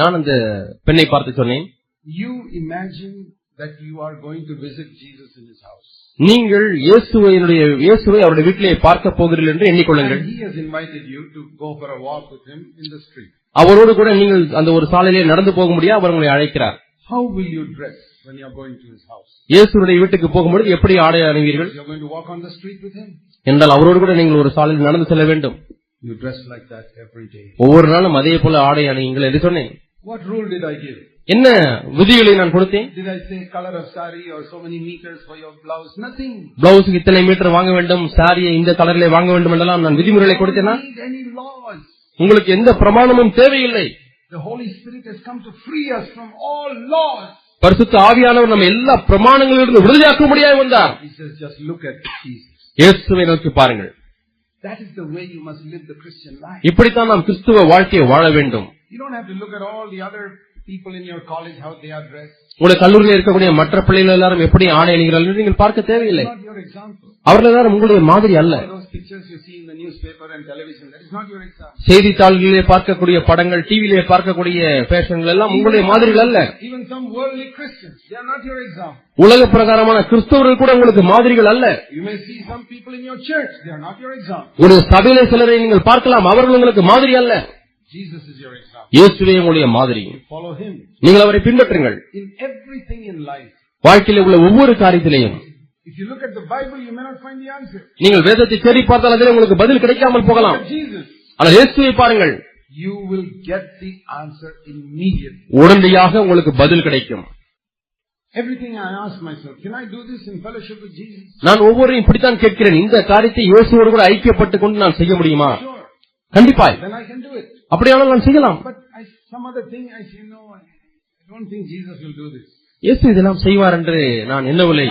நான் அந்த பெண்ணை பார்த்து சொன்னேன் You imagine that you are going to visit Jesus in his house. நீங்கள் இயேசுவையினுடைய இயேசுவை அவருடைய வீட்டிலே பார்க்க போகிறீர்கள் என்று எண்ணிக்கொள்ளுங்கள் he has invited you to go for a walk with him in the street. அவரோடு கூட நீங்கள் அந்த ஒரு சாலையிலே நடந்து போக முடியாது அவர் உங்களை அழைக்கிறார் How will you dress when you are going to his house? இயேசுடைய வீட்டுக்கு போகும்பொழுது எப்படி ஆடை அணிவீர்கள் You are going to walk on the street with him. என்றால் அவரோடு கூட நீங்கள் ஒரு சாலையில் நடந்து செல்ல வேண்டும் You dress like that every day. ஒவ்வொரு நாளும் அதே போல ஆடை அணியுங்கள் என்று சொன்னேன் What rule did I give? என்ன விதிகளை நான் கொடுத்தேன் Did I say color of sari or so many meters for your blouse? Nothing. பிளவுஸுக்கு இத்தனை மீட்டர் வாங்க வேண்டும் சாரியை இந்த கலரிலே வாங்க வேண்டும் என்றெல்லாம் நான் விதிமுறைகளை கொடுத்தேனா any laws. உங்களுக்கு எந்த பிரமாணமும் தேவையில்லை The Holy Spirit has come to free us from all laws. பரிசுத்த ஆவியானவர் நம்ம எல்லா பிரமாணங்களிலிருந்து விடுதலையாக்க முடியாது வந்தார் He says, just look at Jesus. இயேசுவை நோக்கி பாருங்கள் That is the way you must live the Christian life. இப்படித்தான் நாம் கிறிஸ்துவ வாழ்க்கையை வாழ வேண்டும் You don't have to look at all the other people in your college, how they are dressed. உங்களுடைய கல்லூரியில் இருக்கக்கூடிய மற்ற பிள்ளைகள் எல்லாரும் எப்படி ஆடை அணிகிறார்கள் நீங்கள் பார்க்க தேவையில்லை. அவர்கள் எல்லாரும் உங்களுடைய மாதிரி அல்ல All those pictures you see in the newspaper and television, that is not your example. செய்தித்தாள்களிலே பார்க்கக்கூடிய படங்கள் டிவியிலே பார்க்கக்கூடிய ஃபேஷன்கள் எல்லாம் உங்களுடைய மாதிரிகள் அல்ல. உலக பிரகாரமான கிறிஸ்தவர்கள் கூட உங்களுக்கு மாதிரிகள் அல்ல. ஒரு சபையிலே சிலரை நீங்கள் பார்க்கலாம் அவர்கள் உங்களுக்கு மாதிரி அல்ல இயேசுவே உங்களுடைய மாதிரி. நீங்கள் அவரை பின்பற்றுங்கள். வாழ்க்கையில உள்ள ஒவ்வொரு காரியத்திலையும். நீங்கள் வேதத்தை தேடி பார்த்தால் அதிலே உங்களுக்கு பதில் கிடைக்காமல் போகலாம். ஆனால் இயேசுவை பாருங்கள் You will get the answer immediately. உடனடியாக உங்களுக்கு பதில் கிடைக்கும் Everything I ask myself, can I do this in fellowship with Jesus? நான் ஒவ்வொருவரையும் இப்படித்தான் கேட்கிறேன் இந்த காரியத்தை இயேசுவோடு கூட ஐக்கியப்பட்டுக் கொண்டு நான் செய்ய முடியுமா. கண்டிப்பாய் அப்படியானால் நான் செய்யலாம். இயேசு இதெல்லாம் செய்வார் என்று நான் எண்ணவில்லை.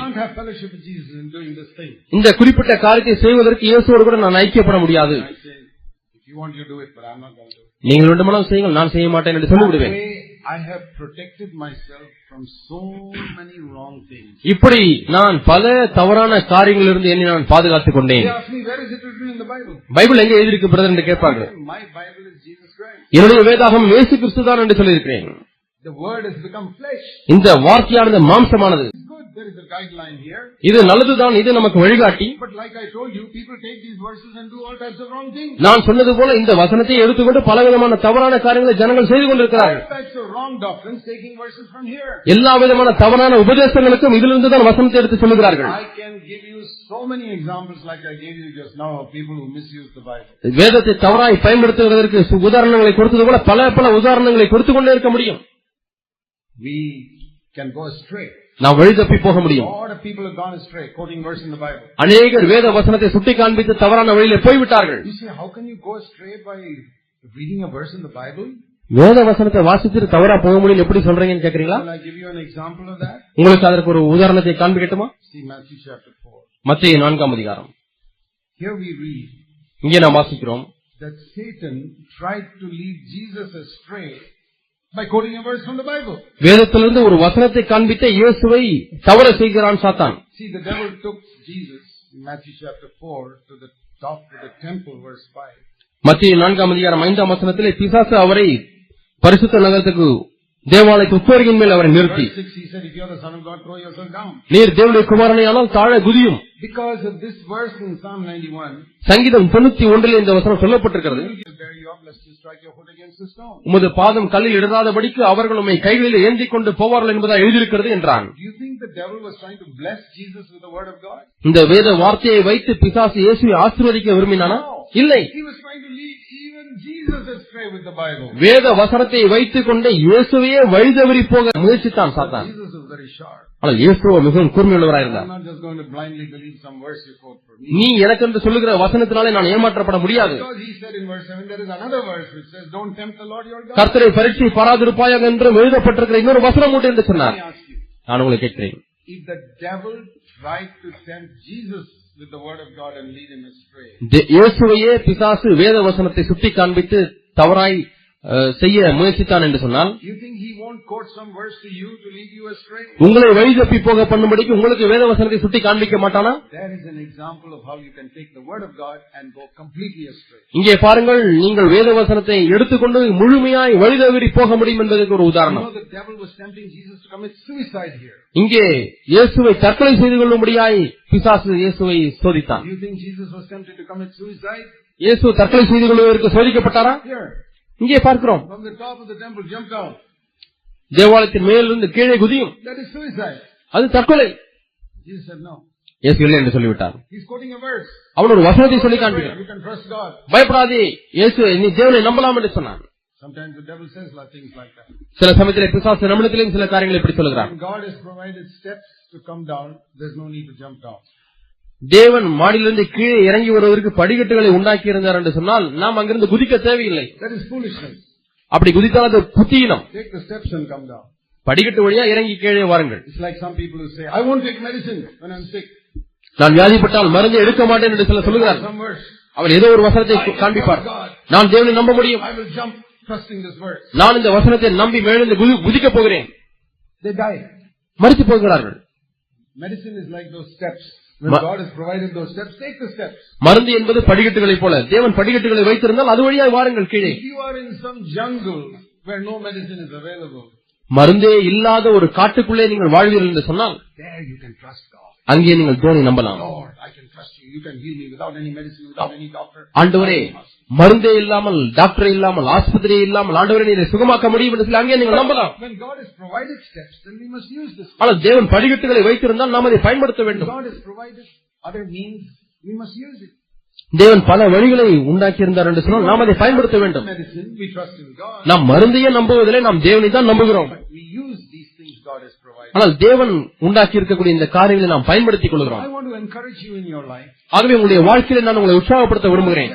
இந்த குறிப்பிட்ட காரியத்தை செய்வதற்கு இயேசுவோடு கூட நான் ஐக்கியப்பட முடியாது. நீங்கள் வேண்டுமானால் செய்யுங்கள் நான் செய்ய மாட்டேன் என்று That சொல்லிவிடுவேன். இப்படி நான் பல தவறான காரியங்களிலிருந்து என்னை நான் பாதுகாத்துக் கொண்டேன்? பைபிள் எங்கே எழுதியிருக்கு பிரதர் என்று கேட்பார்கள் என்னுடைய வேதாகம் இயேசு கிறிஸ்துதான் என்று சொல்லியிருக்கிறேன். இந்த வார்த்தையானது மாம்சமானது. இது நல்லதுதான் இது நமக்கு வழிகாட்டி. நான் சொன்னது போல இந்த வசனத்தை எடுத்துக்கொண்டு பலவிதமான தவறான காரியங்களை ஜனங்கள் செய்து கொண்டிருக்கிறார்கள். எல்லா விதமான தவறான உபதேசங்களுக்கும் இதிலிருந்து தான் வசனத்தை எடுத்து சொல்லுகிறார்கள் I can give you so many examples like I gave you just now of people who misuse the Bible. வேதத்தை தவறாய் பயன்படுத்துவதற்கு சு- உதாரணங்களை கொடுத்தது போல பல பல உதாரணங்களை கொடுத்து கொண்டே இருக்க முடியும் We can go astray. நாம் வழி தப்பி போக A முடியும் lot of people have gone astray quoting verse in the Bible. அநேகர் வேத வசனத்தை சுட்டி காண்பித்து தவறான வழியிலே போய்விட்டார்கள் You say, how can you go astray by reading a verse in the Bible? வேத வசனத்தை வாசித்துட்டு தவறா போக முடியும் எப்படி சொல்றீங்கன்னு கேக்குறீங்களா? உங்களுக்கு அதற்கு ஒரு உதாரணத்தை காண்பிக்கட்டுமா See Matthew chapter 4. மத்திய நான்காம் அதிகாரம் இங்கே நாம் வாசிக்கிறோம் that Satan tried to lead Jesus astray by quoting a verse from the Bible. வேதத்திலிருந்து ஒரு வசனத்தை காண்பித்த இயேசுவை தவற செய்கிறான் சாத்தான் See, the devil took Jesus in Matthew chapter 4 to the top of the temple, verse 5. மத்திய நான்காம் அதிகாரம் ஐந்தாம் வசனத்திலே பிசாசு அவரை பரிசுத்த நகரத்துக்கு தேவாலய உப்பரியின் மேல் அவரை நிறுத்தி. Verse 6, he said, if you are the son of God, throw yourself down. நீர் தேவனுடைய குமாரனையானால் தாழ குதியும். Because of this verse in Psalm 91, சங்கீதம் தொண்ணூத்தி ஒன்றில் இந்த வசனம் சொல்லப்பட்டிருக்கிறது. உமது பாதம் கல்லில் இடராதபடிக்கு அவர்கள் உம்மை கைகளில் ஏந்திக் கொண்டு போவார்கள் என்பதா எழுதியிருக்கிறது என்றான்? இந்த வேத வார்த்தையை வைத்து பிசாசு இயேசுவை ஆசீர்வதிக்க விரும்பினானா? இல்லை. வேத வசனத்தை வைத்துக் கொண்டு இயேசுவையே வழிதவறி போக முயற்சித்தான் சாத்தான். ஆனால் இயேசுவோ மிகவும் me. நீ எனக்கு என்று சொல்லுகிற வசனத்தினாலே நான் ஏமாற்றப்பட முடியாது Because he said in verse 7, there is another verse which says, don't tempt the Lord your God. கர்த்தரை பரீட்சை பாராதிருப்பாயாக என்றும் எழுதப்பட்டிருக்கிற இன்னொரு வசனம் உண்டு என்று சொன்னார் நான் உங்களை கேட்கிறேன் if the devil tried to tempt Jesus with the word of God and lead him astray, தே- இயேசுவையே பிசாசு வேத வசனத்தை சுட்டி காண்பித்து தவறாய் அஹ், செய்ய முயற்சித்தான் என்று சொன்னால்? உங்களை வழி தப்பி போக பண்ணும்படிக்கு உங்களுக்கு வேத வசனத்தை சுட்டி காண்பிக்க மாட்டானா. இங்கே பாருங்கள் நீங்கள் வேத வசனத்தை எடுத்துக்கொண்டு முழுமையாய் வழி தவறி போக முடியும் என்பதற்கு ஒரு உதாரணம். இங்கே இயேசுவை தற்கொலை செய்து கொள்ளும்படியாய் பிசாசு இயேசுவை சோதித்தான்? இயேசு தற்கொலை செய்து கொள்வதற்கு சோதிக்கப்பட்டாரா. இங்கே பார்க்கிறோம். தேவாலயத்தின் மேலிருந்து கீழே குதியும். அது தற்கொலை. இயேசு இல்லை என்று சொல்லிவிட்டார். அவன் ஒரு வசனத்தை சொல்லி காண்பிக்கிறான். பயப்படாதே இயேசு நீ தேவனை நம்பலாம் என்று சொன்னான். சில சமயத்திலே பிசாசு நம்மிடத்திலும் சில காரியங்களை இப்படி சொல்லுகிறான் தேவன் மாடியிலிருந்து கீழே இறங்கி வருவதற்கு படிக்கட்டுகளை உண்டாக்கி இருந்தார் என்று சொன்னால் நாம் அங்கிருந்து குதிக்க தேவையில்லை. அப்படி குதித்தால் அது புத்தியினம். படிக்கட்டு வழியா இறங்கி கீழே வாருங்கள். நான் வியாதிப்பட்டால் மருந்து எடுக்க மாட்டேன் என்று சில சொல்லுகிறார். அவர் ஏதோ ஒரு வசனத்தை காண்பிப்பார் நான் தேவனை நம்ப முடியும். நான் இந்த வசனத்தை நம்பி மேலிருந்து குதி- குதிக்கப் போகிறேன். மறித்து போகிறார்கள் Medicine is like those steps. When Ma- God has provided those steps, take the steps. மருந்து என்பது படிக்கட்டுகளைப் போல தேவன் படிக்கட்டுகளை வைத்திருந்தால் அது வழியாக வாருங்கள் கீழே If you are in some jungle where no medicine is available, மருந்தே இல்லாத ஒரு காட்டுக்குள்ளே நீங்கள் வாழ்வீர்கள் என்று சொன்னால் there you can trust God. அங்கே நீங்கள் தேவனை நம்பலாம் Lord, I can trust you. You can heal me without any medicine, without any doctor. ஆண்டவரே மருந்தே இல்லாமல் டாக்டரே இல்லாமல் ஆஸ்பத்திரியே இல்லாமல் ஆண்டவரே நீரை சுகமாக்க முடியும் என்று சொல்லி அங்கே நீங்கள் நம்பலாம். ஆனால் தேவன் படிக்கட்டுகளை வைத்திருந்தால் நாம் அதை பயன்படுத்த வேண்டும் God has provided other means, we must use it. தேவன் பல வழிகளை உண்டாக்கி இருந்தார் என்று சொன்னால் நாம் அதை பயன்படுத்த வேண்டும். நாம் மருந்தையே நம்புவதில்லை நாம் தேவனை தான் நம்புகிறோம். ஆனால் தேவன் உண்டாக்கி இருக்கக்கூடிய இந்த காரியங்களை நாம் பயன்படுத்திக் கொள்கிறோம் I want to encourage you in your life ஆகவே உங்களுடைய வாழ்க்கையில நான் உங்களை உற்சாகப்படுத்த விரும்புகிறேன்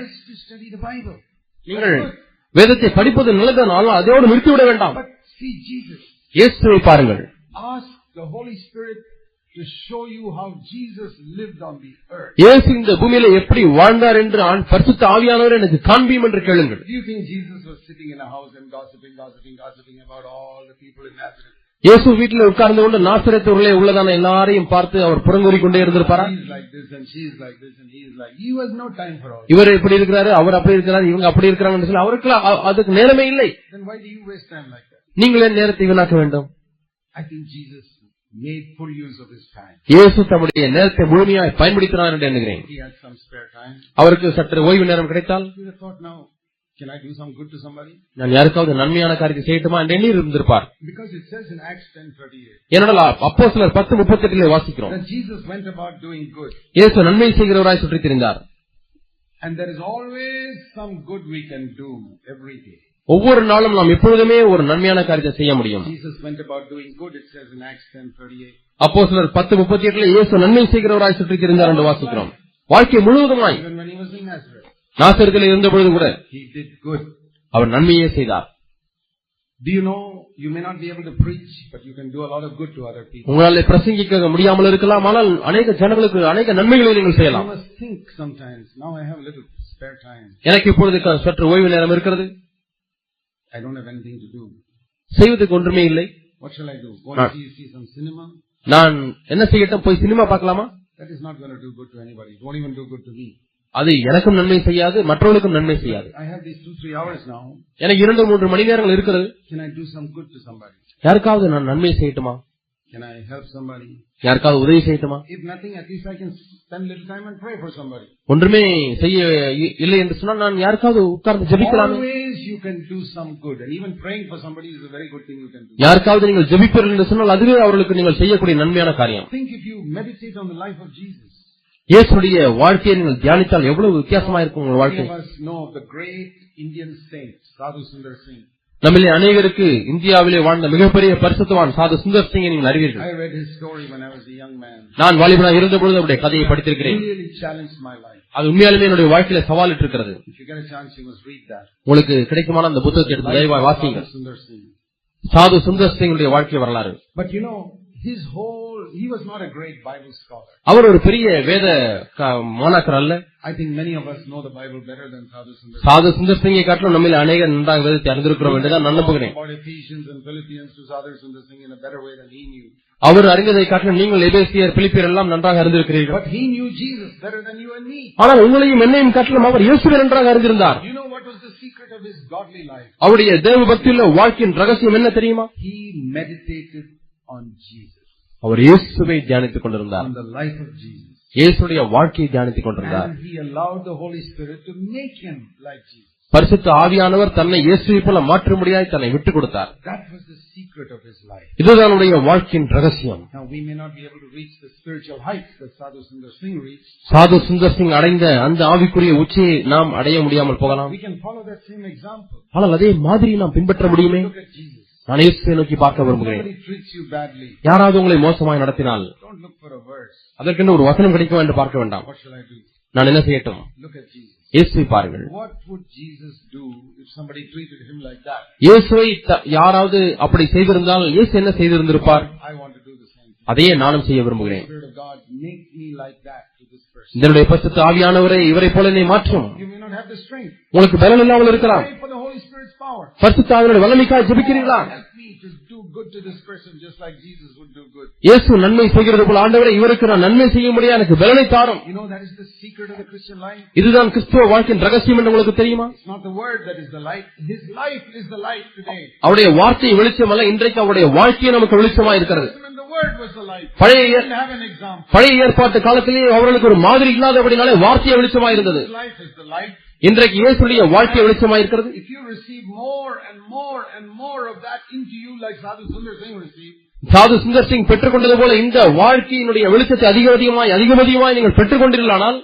Bible. நீங்கள் வேதத்தை படிப்பது நல்லதனால் அதோடு நிறுத்திவிட வேண்டாம் But see Jesus. இயேசுவை பாருங்கள் Ask the Holy Spirit to show you how Jesus lived on the earth. இயேசு இந்த பூமியில எப்படி வாழ்ந்தார் என்று ஆண் பரிசுத்த ஆவியானவர் எனக்கு காண்பியும் என்று கேளுங்கள் Do you think Jesus was sitting in a house and gossiping, gossiping, gossiping about all the people in Nazareth? இயேசு வீட்டில் உட்கார்ந்து கொண்டு நாசரத்தூரிலே உள்ளதான எல்லாரையும் பார்த்து அவர் புறங்கூறி கொண்டே இருந்திருப்பாரா. இவர் இப்படி இருக்கிறாரு அவர் அப்படி இருக்கிறாரு இவங்க அப்படி இருக்கிறாங்கன்னு சொல்லி அவருக்கு அதுக்கு நேரமே இல்லை? நீங்கள் நேரத்தை வீணாக்க வேண்டும். இயேசு தம்முடைய நேரத்தை முழுமையாய் பயன்படுத்தினார் என்று எண்ணுகிறேன். அவருக்கு சற்று ஓய்வு நேரம் கிடைத்தால் I do some good to somebody? நான் யாருக்காவது நன்மையான காரியத்தை செய்யட்டுமா என்று எண்ணி இருந்திருப்பார் Because it says in Acts 10:38 ஏனென்றால் அப்போ முப்பத்தி எட்டிலே வாசிக்கிறோம் that Jesus went about doing good. இயேசு நன்மை செய்கிறவராய் சுற்றித் திரிந்தார் And there is always some good we can do every day. ஒவ்வொரு நாளும் நாம் எப்பொழுதுமே ஒரு நன்மையான காரியத்தை செய்ய முடியும் Jesus went about doing good, it says in Acts 10:38. அப்போ சிலர் பத்து முப்பத்தி எட்டுல இயேசு நன்மை செய்கிறவராய் சுற்றித் திரிந்தார் என்று வாசிக்கிறோம் வாழ்க்கை முழுவதுமாய் Even when he was in Nazareth, நாசரத்தில் இருந்த பொழுது கூட he did good. அவர் நன்மையே செய்தார் Do you know, you may not be able to preach, but you can do a lot of good to other people. உங்களால் பிரசங்கிக்க முடியாமல் இருக்கலாம் ஆனால் அநேக ஜனங்களுக்கு அநேக நன்மைகளை நீங்கள் You செய்யலாம் must think sometimes, now I have a little spare time. எனக்கு இப்பொழுது சற்று ஓய்வு நேரம் இருக்கிறது I don't have anything to do. செய்வதற்கு ஒன்றுமே இல்லை What shall I do? Go Ah. and see, see some cinema? நான் என்ன செய்யட்டும் போய் சினிமா பார்க்கலாமா That is not going to do good to anybody. It won't even do good to me. அது எனக்கும் நன்மை செய்யாது மற்றவர்களுக்கும் நன்மை செய்யாது. எனக்கு இரண்டு மூன்று மணி நேரங்கள் இருக்கிறது? யாருக்காவது நான் நன்மை செய்யட்டுமா Can I help somebody? யாருக்காவது உதவி செய்யட்டுமா If nothing, at least I can spend little time and pray for somebody. ஒன்றுமே செய்ய இல்லை என்று சொன்னால் நான் யாருக்காவது உட்கார்ந்து ஜெபிக்கலாமே Always you can do some good. And even praying for somebody is a very good thing you can do. யாருக்காவது நீங்கள் ஜெபிப்பீர்கள் என்று சொன்னால் அதுவே அவர்களுக்கு நீங்கள் செய்யக்கூடிய நன்மையான காரியம் Think if you meditate on the life of Jesus. இயேசுடைய வாழ்க்கையை நீங்கள் தியானித்தால் எவ்வளவு வித்தியாசமா இருக்கும் உங்கள் வாழ்க்கை. நம்மிலே அநேகருக்கு இந்தியாவிலே வாழ்ந்த மிகப்பெரிய பரிசுத்தவான் சாது சுந்தர் சிங்கை நீங்கள் அறிவீர்கள். நான் வாலிபனாக இருந்த பொழுது அவருடைய கதையை படித்திருக்கிறேன். அது உண்மையாலுமே என்னுடைய வாழ்க்கையில சவாலிட்டு இருக்கிறது. உங்களுக்கு கிடைக்குமான அந்த புத்தகத்தை எடுத்து தயவாய் வாசிங்க. சாது சுந்தர் சிங்குடைய வாழ்க்கை வரலாறு you know, his whole, he was not a great Bible scholar. அவர் ஒரு பெரிய வேத க- மாணாக்கர் அல்ல I think many of us know the Bible better than Sadhu Sundar. சாது சுந்தர் சிங்கை காட்டிலும் நம்மில் அநேக நன்றாக வேதத்தை அறிந்திருக்கிறோம் என்றுதான் நான் நம்புகிறேன் about Ephesians and Philippians to Sadhu Sundar Singh in a better way than he knew. அவர் அறிந்ததை காட்டிலும் நீங்கள் எபேசியர் பிலிப்பியர் எல்லாம் நன்றாக அறிந்திருக்கிறீர்கள் But he knew Jesus better than you and me. ஆனால் உங்களையும் என்னையும் காட்டிலும் அவர் இயேசுவை நன்றாக அறிந்திருந்தார் You know what was the secret of his godly life? அவருடைய தேவ பக்தியுள்ள வாழ்க்கையின் ரகசியம் என்ன தெரியுமா He meditated on Jesus, அவர் இயேசுவை தியானித்துக் கொண்டிருந்தார். இயேசுடைய வாழ்க்கையை தியானித்துக் கொண்டிருந்தார். பரிசுத்த ஆவியானவர் தன்னை இயேசுவை போல மாற்றும்படியாய் தன்னை விட்டுக் கொடுத்தார் That was the secret of his life. இதுதான் அவருடைய வாழ்க்கையின் ரகசியம். சாது சுந்தர் சிங் அடைந்த அந்த ஆவிக்குரிய உச்சியை நாம் அடைய முடியாமல் போகலாம். ஆனால் அதே மாதிரி நாம் பின்பற்ற முடியுமே. நான் இயேசுவை நோக்கி பார்க்க விரும்புகிறேன். யாராவது உங்களை மோசமாய் நடத்தினால். அதற்கென்று ஒரு வசனம் கிடைக்கும் என்று பார்க்க வேண்டாம்? நான் என்ன செய்யட்டும். இயேசுவை பாருங்கள்? இயேசுவை யாராவது அப்படி செய்திருந்தால் இயேசு என்ன செய்திருந்திருப்பார். அதையே நானும் செய்ய விரும்புகிறேன். இதனுடைய பரிசுத்த ஆவியானவரை இவரை போல என்னை மாற்றும். உங்களுக்கு பலன் இல்லாமல் இருக்கலாம் Pray for the Holy Spirit's power. பரிசுத்த ஆவியானுடைய வல்லமைக்காய் ஜெபிக்கிறீர்களா. இயேசு நன்மை செய்கிறது போல ஆண்டவரை இவருக்கு நான் நன்மை செய்ய முடியாது எனக்கு பலனை தாரும். இதுதான் கிறிஸ்துவ வாழ்க்கையின் ரகசியம் என்று உங்களுக்கு தெரியுமா. அவருடைய வார்த்தை வெளிச்சம் அல்ல இன்றைக்கு அவருடைய வாழ்க்கையை நமக்கு வெளிச்சமா இருக்கிறது பழைய ஏற்பாட்டு காலத்திலே அவர்களுக்கு ஒரு மாதிரி இல்லாதபடினாலே வார்த்தையை வெளிச்சமா இருந்தது இன்றைக்கு இயேசுடைய வாழ்க்கை வெளிச்சமா இருக்கிறது If you receive more and more and more of that into you like Sadhu Sundar Singh received, சாது சுந்தர் சிங் பெற்றுக்கொண்டது போல இந்த வாழ்க்கையினுடைய வெளிச்சத்தை அதிக அதிகமாய் அதிகம் அதிகமாய் நீங்கள் பெற்றுக்கொண்டீர்களானால்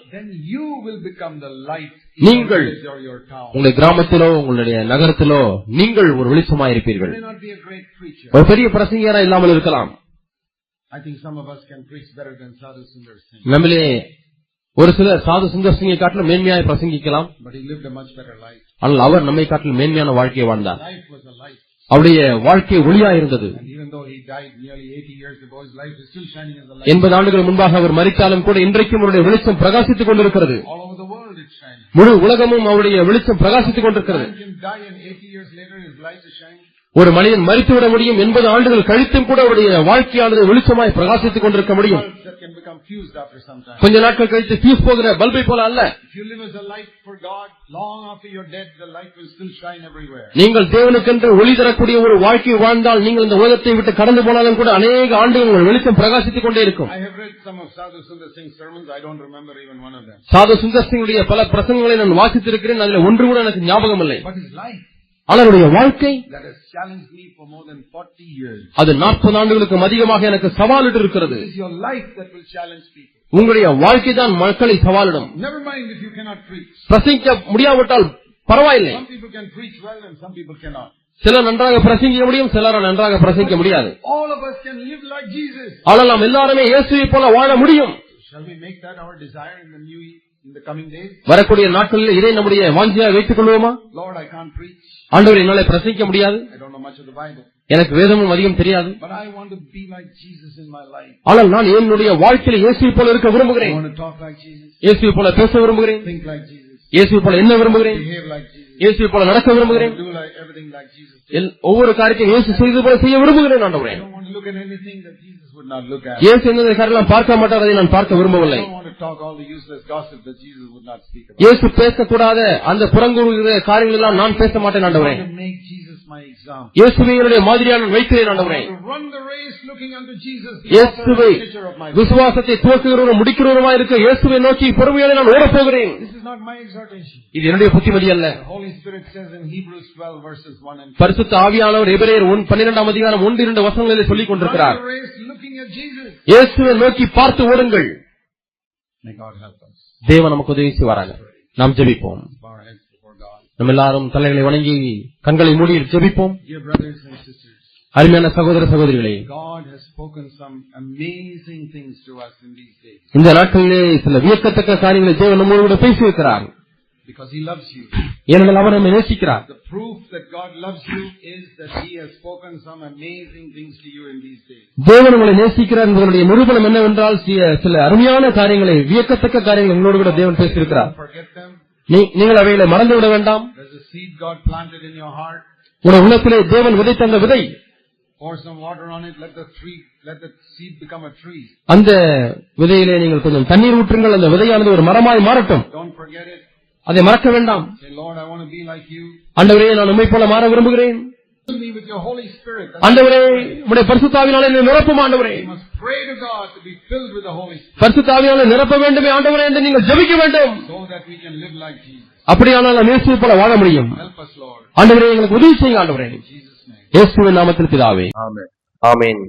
நீங்கள். உங்களுடைய கிராமத்திலோ உங்களுடைய நகரத்திலோ நீங்கள் ஒரு வெளிச்சமா You இருப்பீர்கள். ஒரு பெரிய பிரசங்கியரா இல்லாமல் இருக்கலாம் I ஒரு சிலர் சாது சுந்தர் சிங்கை காட்டிலும் மேன்மையாய் பிரசங்கிக்கலாம். ஆனால் அவர் நம்மை காட்டிலும் மேன்மையான வாழ்க்கையை வாழ்ந்தார். அவருடைய வாழ்க்கை ஒளியா இருந்தது And even though he died nearly 80 years ago, his life is still shining as a light. எண்பது ஆண்டுகள் முன்பாக அவர் மறித்தாலும் கூட இன்றைக்கும் அவருடைய வெளிச்சம் பிரகாசித்துக் கொண்டிருக்கிறது. முழு உலகமும் அவருடைய வெளிச்சம் பிரகாசித்துக் கொண்டிருக்கிறது Man can die and 80 years later his light is shining. ஒரு மனிதன் மறித்துவிட முடியும் எண்பது ஆண்டுகள் கழித்தும் கூட அவருடைய வாழ்க்கையானது வெளிச்சமாய் பிரகாசித்துக் கொண்டிருக்க முடியும் கொஞ்ச நாட்கள் கழித்து ஃபியூஸ் போகிற பல்பை போல அல்ல. நீங்கள் தேவனுக்கென்று ஒளி தரக்கூடிய ஒரு வாழ்க்கை வாழ்ந்தால் நீங்கள் இந்த உலகத்தை விட்டு கடந்து போனாலும் கூட அநேக ஆண்டுகள் வெளிச்சம் பிரகாசித்துக் கொண்டே இருக்கும். சாது சுந்தர் சிங்குடைய பல பிரசங்களை நான் வாசித்திருக்கிறேன். அதில் ஒன்று கூட எனக்கு ஞாபகம் இல்லை அவருடைய வாழ்க்கை that has challenged me for more than 40 years. அது நாற்பது ஆண்டுகளுக்கும் அதிகமாக எனக்கு சவாலிட்டு இருக்கிறது. உங்களுடைய வாழ்க்கை தான் மக்களை சவாலிடும். பிரசங்கிக்க முடியாவிட்டால் பரவாயில்லை. சிலர் நன்றாக பிரசங்கிக்க முடியும் சிலர் நன்றாக பிரசங்கிக்க முடியாது. ஆனால் நாம் எல்லாருமே இயேசுவை போல வாழ முடியும்? வரக்கூடிய நாட்களில் இதை நம்முடைய வாஞ்சியாக வைத்துக் கொள்வோமா ஆண்டவர் என்னால பிரசங்கிக்க முடியாது. எனக்கு வேதமும் அதிகம் தெரியாது. ஆனால் நான் என்னுடைய வாழ்க்கையில இயேசுவை போல இருக்க விரும்புகிறேன். இயேசுவை போல பேச விரும்புகிறேன். இயேசுவை போல என்ன விரும்புகிறேன். இயேசுவை போல நடக்க விரும்புகிறேன் ஒவ்வொரு காரியத்தையும் இயேசு செய்தது போல செய்ய விரும்புகிறேன் ஆண்டவரே. இயேசு எந்த காரியெல்லாம் பார்க்க மாட்டார் அதை நான் பார்க்க விரும்பவில்லை talk all the useless gossip that Jesus would not speak about. இயேசு பேசக்கூடாத அந்த புறங்கூறுகிற காரியங்கள் எல்லாம் நான் பேச மாட்டேன் ஆண்டவரே want to make Jesus my example. இயேசுவை என்னுடைய மாதிரியாக நான் வைக்கிறேன் ஆண்டவரே want to run the race looking unto Jesus, the author and இயேசுவை. விசுவாசத்தை துவக்குகிறவரும் முடிக்கிறவருமா இருக்க இயேசுவை நோக்கி பொறுமையாக நான் ஓடப் போகிறேன் This is not my exhortation. இது என்னுடைய புத்திமதி அல்ல The Holy Spirit says in Hebrews 12 verses 1 and 2. பரிசுத்த ஆவியானவர் எபிரேயர் ஒன் பன்னிரெண்டாம் அதிகாரம் ஒன்று இரண்டு வசனங்களிலே சொல்லிக் Run கொண்டிருக்கிறார் the race looking at Jesus. இயேசுவை நோக்கி பார்த்து ஓடுங்கள் May God help us. தேவன் நமக்கு உதவி செய்வாராக. நாம் ஜெபிப்போம். நம்ம எல்லாரும் தலைகளை வணங்கி கண்களை மூடி ஜெபிப்போம். அருமையான சகோதர சகோதரிகளே. இந்த நாட்களிலே சில வியக்கத்தக்க காரியங்களை தேவன் நம்மோடு கூட பேசியிருக்கிறார் ஏனென்றால் அவர் நம்மை நேசிக்கிறார் The proof that God loves you is that He has spoken some amazing things to you in these days. தேவன் உங்களை நேசிக்கிறார் என்பதனுடைய நிரூபணம் என்னவென்றால் சில- அருமையான காரியங்களை வியக்கத்தக்க காரியங்களை உங்களோடு கூட தேவன் பேசியிருக்கிறார் நீங்கள் அவைகளை மறந்து விட வேண்டாம். உங்கள் உள்ளத்திலே தேவன் விதை a tree. அந்த விதையிலே நீங்கள் கொஞ்சம் தண்ணீர் ஊற்றுங்கள் அந்த விதையானது ஒரு மரமாய் மாறட்டும். அதை மறக்க வேண்டாம். ஆண்டவரே நான் உண்மை போல மாற விரும்புகிறேன் ஆண்டவரே உடைய பரிசுத்தாவினாலே நிரப்பும் ஆண்டவரே பரிசுத்தாவினாலே நிரப்ப வேண்டுமே ஆண்டவரே என்று நீங்கள் ஜெபிக்க வேண்டும். அப்படியானால் நாம் இயேசுவை போல வாழ முடியும். ஆண்டவரே எங்களுக்கு உதவி செய்யுங்க ஆண்டவரே. இயேசுவின் நாமத்தில் பிதாவே. ஆமென்